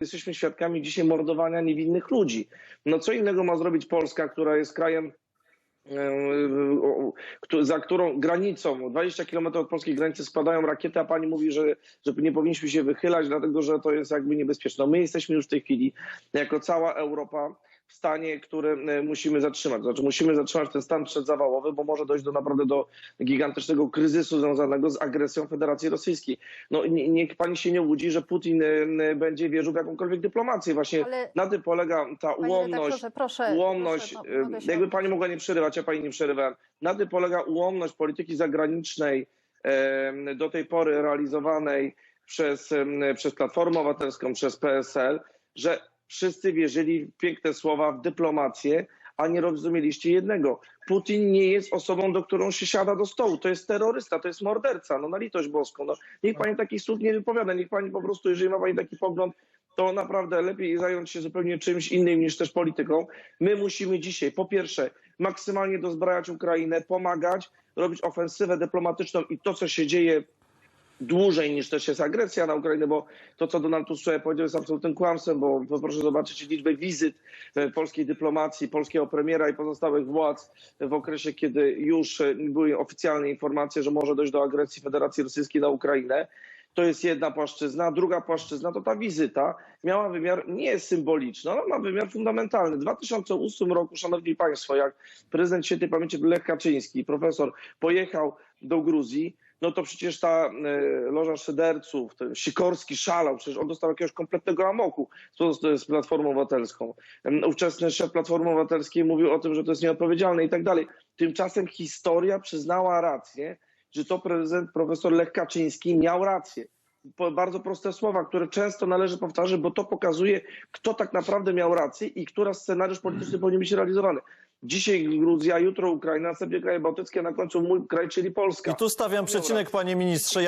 Jesteśmy świadkami dzisiaj mordowania niewinnych ludzi. No co innego ma zrobić Polska, która jest krajem, e, za którą granicą, 20 kilometrów od polskiej granicy spadają rakiety, a pani mówi, że, że nie powinniśmy się wychylać, dlatego że to jest jakby niebezpieczne. My jesteśmy już w tej chwili, jako cała Europa, w stanie, który e, musimy zatrzymać. Znaczy musimy zatrzymać ten stan przedzawałowy, bo może dojść do naprawdę do gigantycznego kryzysu związanego z agresją Federacji Rosyjskiej. No nie- niech pani się nie łudzi, że Putin e, będzie wierzył w jakąkolwiek dyplomację. Właśnie Ale- na tym polega ta Panie ułomność, redaktorze, proszę, ułomność, proszę, e, mogę się jakby pani mogła nie przerywać, ja pani nie przerywałem. Na tym polega ułomność polityki zagranicznej e, do tej pory realizowanej przez, przez Platformę Obywatelską, przez PSL, że wszyscy wierzyli w piękne słowa, w dyplomację, a nie rozumieliście jednego. Putin nie jest osobą, do którą się siada do stołu. To jest terrorysta, to jest morderca. No na litość boską. No, niech pani takich słów nie wypowiada. Niech pani po prostu, jeżeli ma pani taki pogląd, to naprawdę lepiej zająć się zupełnie czymś innym niż też polityką. My musimy dzisiaj, po pierwsze, maksymalnie dozbrajać Ukrainę, pomagać, robić ofensywę dyplomatyczną i to, co się dzieje dłużej niż też jest agresja na Ukrainę, bo to, co Donald Tusk wczoraj powiedział, jest absolutnym kłamstwem, bo proszę zobaczyć liczbę wizyt e, polskiej dyplomacji, polskiego premiera i pozostałych władz w okresie, kiedy już e, były oficjalne informacje, że może dojść do agresji Federacji Rosyjskiej na Ukrainę. To jest jedna płaszczyzna. Druga płaszczyzna to ta wizyta miała wymiar nie symboliczny, ona ma wymiar fundamentalny. W 2008 roku, szanowni państwo, jak prezydent świętej pamięci Lech Kaczyński, profesor, pojechał do Gruzji, no to przecież ta e, loża szyderców, Sikorski szalał, przecież on dostał jakiegoś kompletnego amoku z, z Platformą Obywatelską. Ówczesny szef Platformy Obywatelskiej mówił o tym, że to jest nieodpowiedzialne i tak dalej. Tymczasem historia przyznała rację, że to prezydent profesor Lech Kaczyński miał rację. Bardzo proste słowa, które często należy powtarzać, bo to pokazuje, kto tak naprawdę miał rację i który scenariusz polityczny powinien być realizowany. Dzisiaj Gruzja, jutro Ukraina, następnie kraje bałtyckie, a na końcu mój kraj, czyli Polska. I tu stawiam przecinek, panie ministrze. Ja